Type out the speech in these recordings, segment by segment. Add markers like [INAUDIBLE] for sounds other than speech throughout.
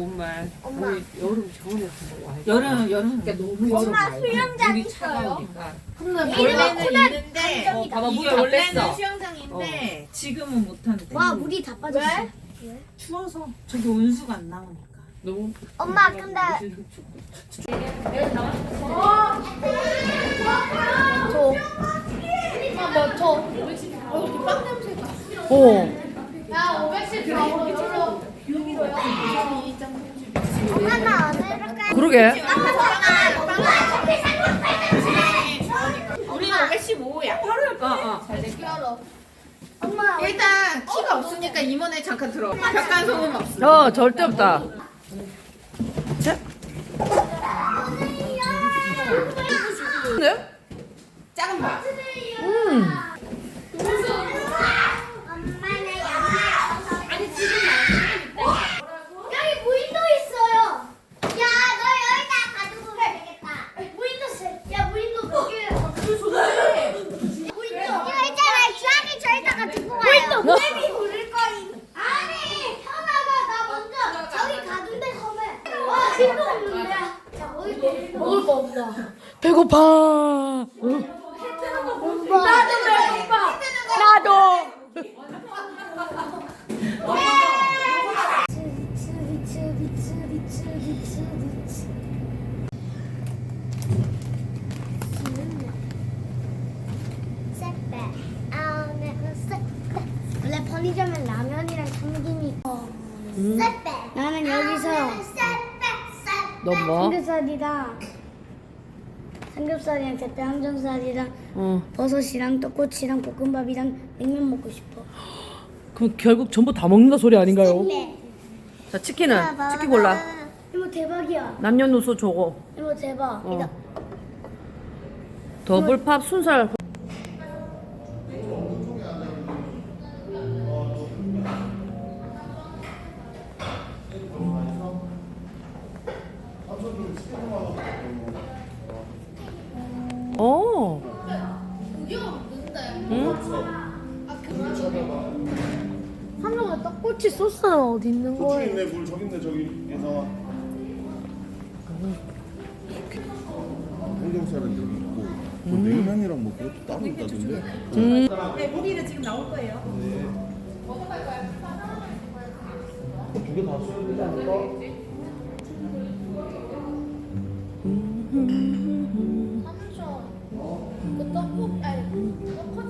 여름말 고운말 엄마. 우리 여름 정원에서 먹어야 여름 여름 그러니까 너무 여름 엄마, 말고 수영장 물이 있어요. 차가우니까 원래는 있는데 어 봐봐 물 이게 다 원래는 뺐어 수영장인데 지금은 못 한대. 와 물이 다 빠졌어. 추워서 저기 온수가 안 나오니까. 너무 엄마 근데 저. 엄마 저. 어. 엄마 나 이렇게. 그러게. 우리는 515야. 어 어 엄마 일단 키가 없으니까 임원에 잠깐 들어. 벽간 소음 없어. 어, 절대 없다. 자. 네? 작은 거. 음. 엄마는 양말. 아니 지금 여기 무인도 있어요. 야 너 여기다 가지고 가야 되겠다. 무인도 세- 야 무인도 거기. 무인도. 야 있잖아 주한이 저기다가 두고 가요. 무인도 뱀이 부를 거임. 아니 현아가 나 먼저 저기 가둔데 섬에. 와 진도 없는데. 야 어디 먹을 거 없다. 배고파. 나도 배고파. 나도. 원래 편의점엔 라면이랑 참기름이 나는 여기서 너 뭐? 삼겹살이랑 삼겹살이랑 대패 항정살이랑 어. 버섯이랑 떡꼬치랑 볶음밥이랑 냉면 먹고 싶어. 그럼 결국 전부 다 먹는다 소리 아닌가요? 네. 자, 치킨은 치킨 골라. 이거 대박이야. 남녀노소 저거. 이거 대박. 어. 이거 더블팝 순살. 어디 있는 저기 거예요? 있네 물 저기 있네 저기. 예상아 삼겹살은 여기 있고 뭐 냉면이랑 뭐 그것도 따로 있다던데? 네, 우리는 지금 나올 거예요. 두개다 써야 되지 않을까? 그 떡볶이 아니 떡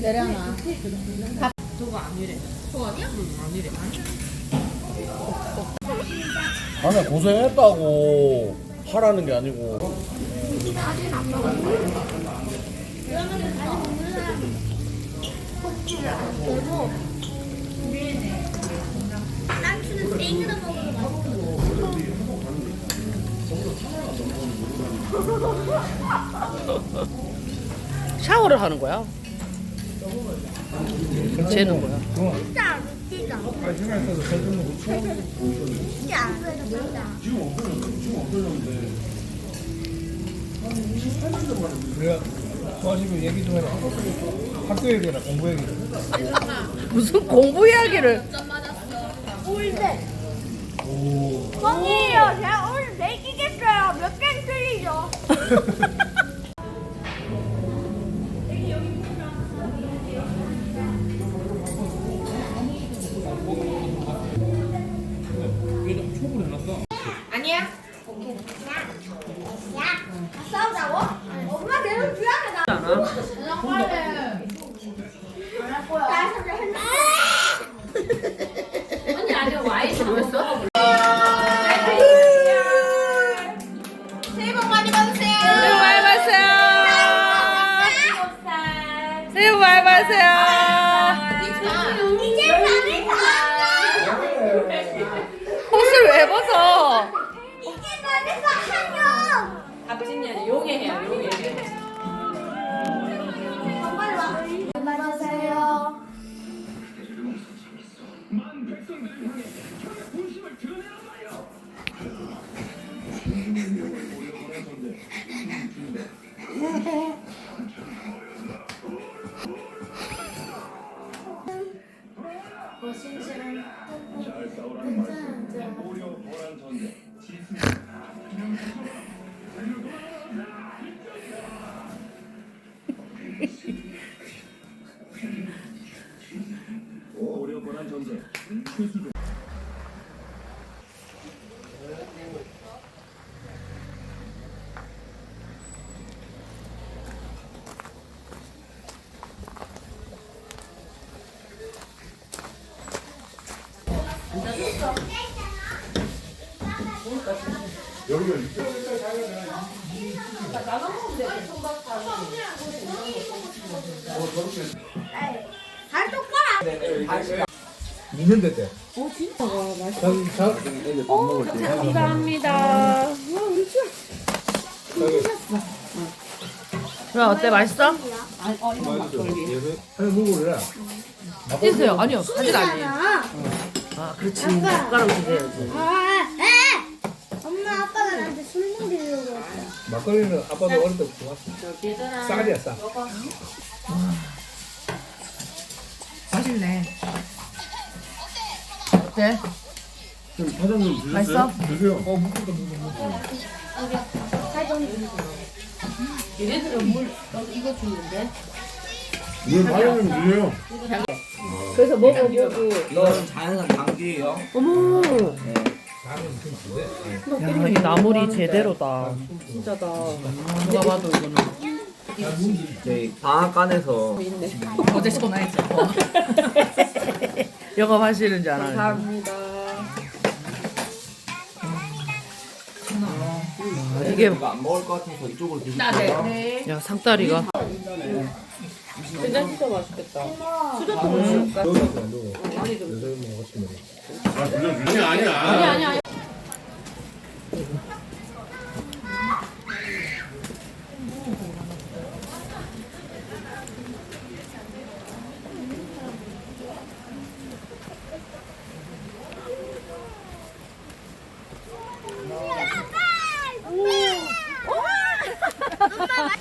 내려놔. 아나 고생했다고. 하라는 게 아니고. 랑추는 생으로 먹으면 맛있어. [LAUGHS] 샤워를 하는 거야. 쟤는 뭐야? 진짜 도와주고 얘기 좀 해라. 학교 얘기나 공부 얘기. [LAUGHS] 무슨 공부 이야기를? 올대. 뻥이에요. 제가 오 늘 내기겠어요. 몇개 틀리죠? 아니야? 야, 싸우자고? 엄마 계속 주야게 나. 나 진짜 했나? 언니 안 수고하세요. 어려운 전쟁. 잘 똑바로. 2년 됐대. 어 진짜 와 맛있어. 자기 자. 감사합니다. 왜 어때 맛있어? 아니 먹을래? 찢으세요. 아니요 사진 아니에요. 아, 아 그렇지. 젓가락 주세요. 아, 에! 엄마 아빠가 나한테 술 먹이려고 했어. 막걸리는 아빠도 어릴 때부터 좋았어. 쌀이야 쌀. 맛있네. 어때? 사장님 드셨어요? 맛있어? 드세요. 어 묶어도 묶어. 얘네들은 물 이거 주는데. 물 사장님 드세요. 그래서 먹어보고. 이건 자연산 당귀예요. 어머. 좀 야, 이 나물이 제대로다. 진짜다. 누가 봐도 이거는. 저희 방앗간에서 어제 전화했죠. [LAUGHS] 영업 하시는 줄 알아요. 감사합니다. 이게 이거 안 먹을 것 같아서 이쪽으로 드실게요. 아, 네. 네. 야 상다리가 된장 진짜 맛있겠다. 아 그냥 주지 아니야. 아니 아니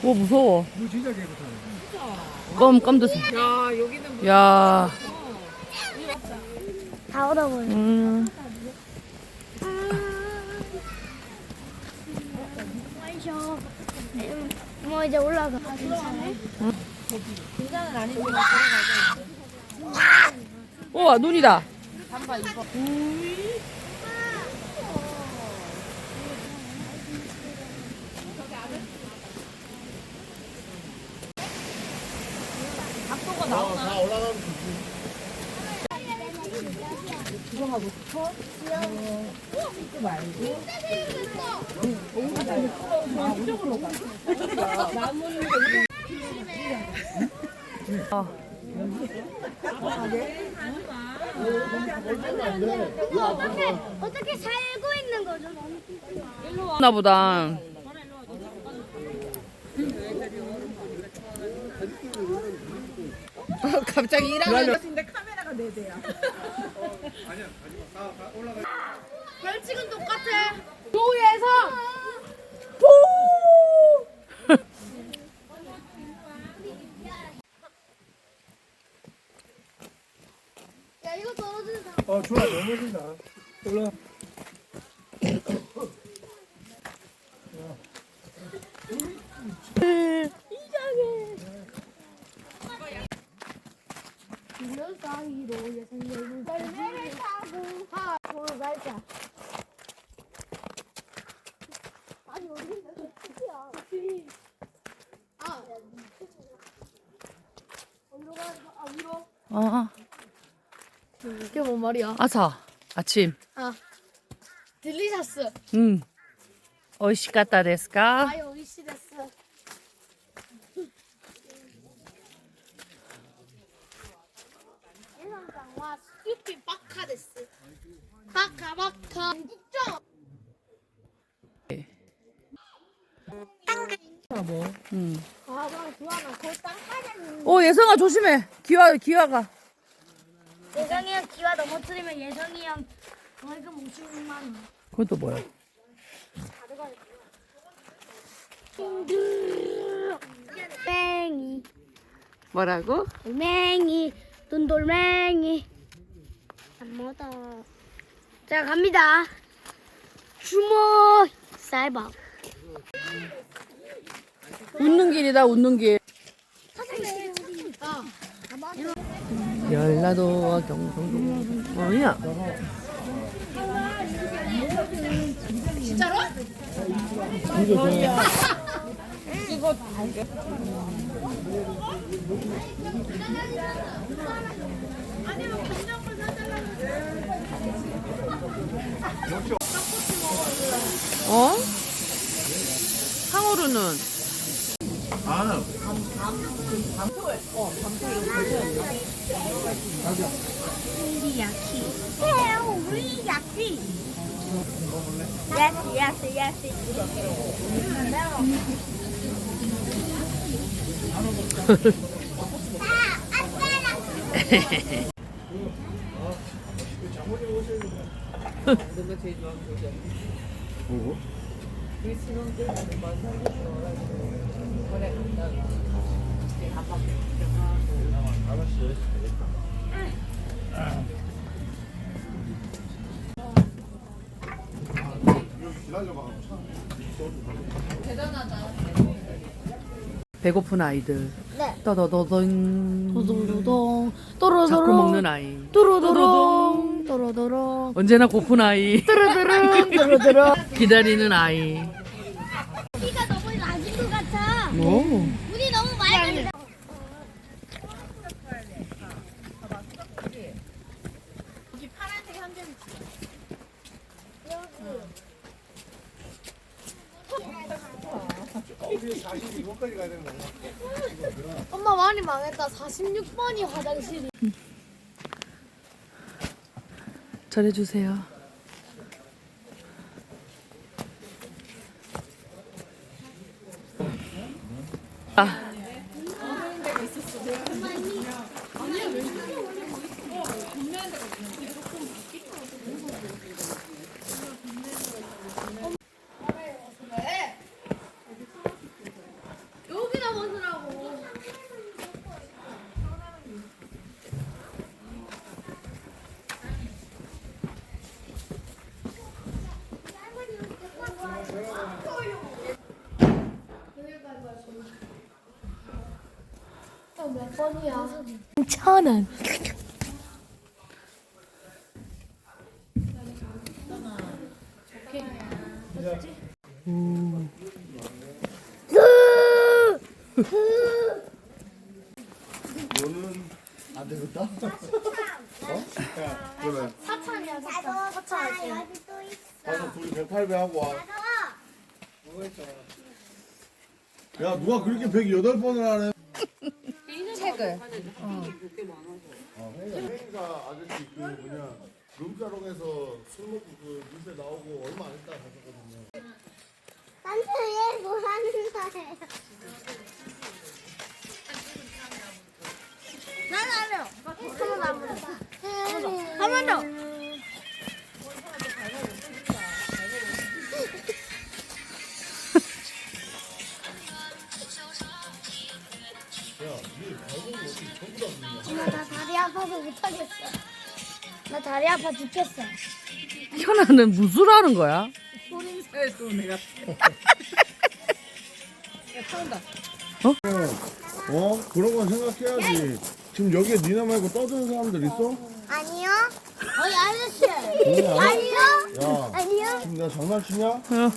오 무서워. 이거 진짜 깨끗하네. 껌, 껌 드세요. 야 여기는 야, 다 얻어버려. 음, 마셔. 뭐 이제 올라가. 아, 괜찮아? 우와 눈이다. 어 떻게 어떻게 살고 있는 거죠? 나보다. 갑자기 일하는 것인데 카메라가 네 대야. 벌칙은 똑같아. 야 이거 사람. 어 좋아 너무 진다. 올라. 이런 사이로 예선을 열매를 타고 하고 갈자. 아니 어디 있는 거야? 아, 어디로 가? 아 위로. 어, 그게 뭔 말이야? 아사 아침. 딜리셔스. 음. 오이시카타 데스까? 아이 오이시 됐어. 커피 바카 데스. 바카 바카. 진짜. 응. 거기 땅바닥이. 어 예성아 조심해. 기와 기와가. 예성이 형 기와 넘어뜨리면 예성이 형 월급 56만 원. 또 뭐야? 맹이, 뭐라고? 돌멩이, 돈 돌멩이. 안 먹어. 자, 갑니다. 주먹, 쌀밥. 웃는 길이다 웃는 길. 열나도와 경상도 뭐야? 어? 상어루는 우리 야키. 해, 우리 야키. 야키, 야키, 야 키. 뭐고? 배고픈 아이들. 네. 떠더더덩. 도동도동. 자꾸 또로도롱. 먹는 아이. 또로도롱. 또로도롱. 언제나 고픈 아이. 또로도롱. 또로도롱. 기다리는 아이. 비가 너무 낮은 것 같아. 오. 물이 너무 맑은 엄마 많이 망했다. 46번이 화장실이. 잘해주세요. 아. 몇 번이야? 천 원. 너는 안 되겠다? 어? 그래. 사천이야, 사천. 사천. 가서 둘이 108배 하고 와. 야, 누가 그렇게 108번을 하네? 책을. 아, 회의사 아저씨 그 뭐냐 룸사롱에서 술 먹고 그 뉴스에 나오고 얼마 안 있다 가셨거든요. 산타에 뭐 하는 거예요? 다리 아파 죽겠어. 현아는 무술 하는 거야? 어? 그런 건 생각해야지. 지금 여기에 니나 말고 떠드는 사람들 있어? 아니요. 어이 아저씨. 응, 아니? 아니요. 야, 아니요. 지금 내가 장난치냐? 어.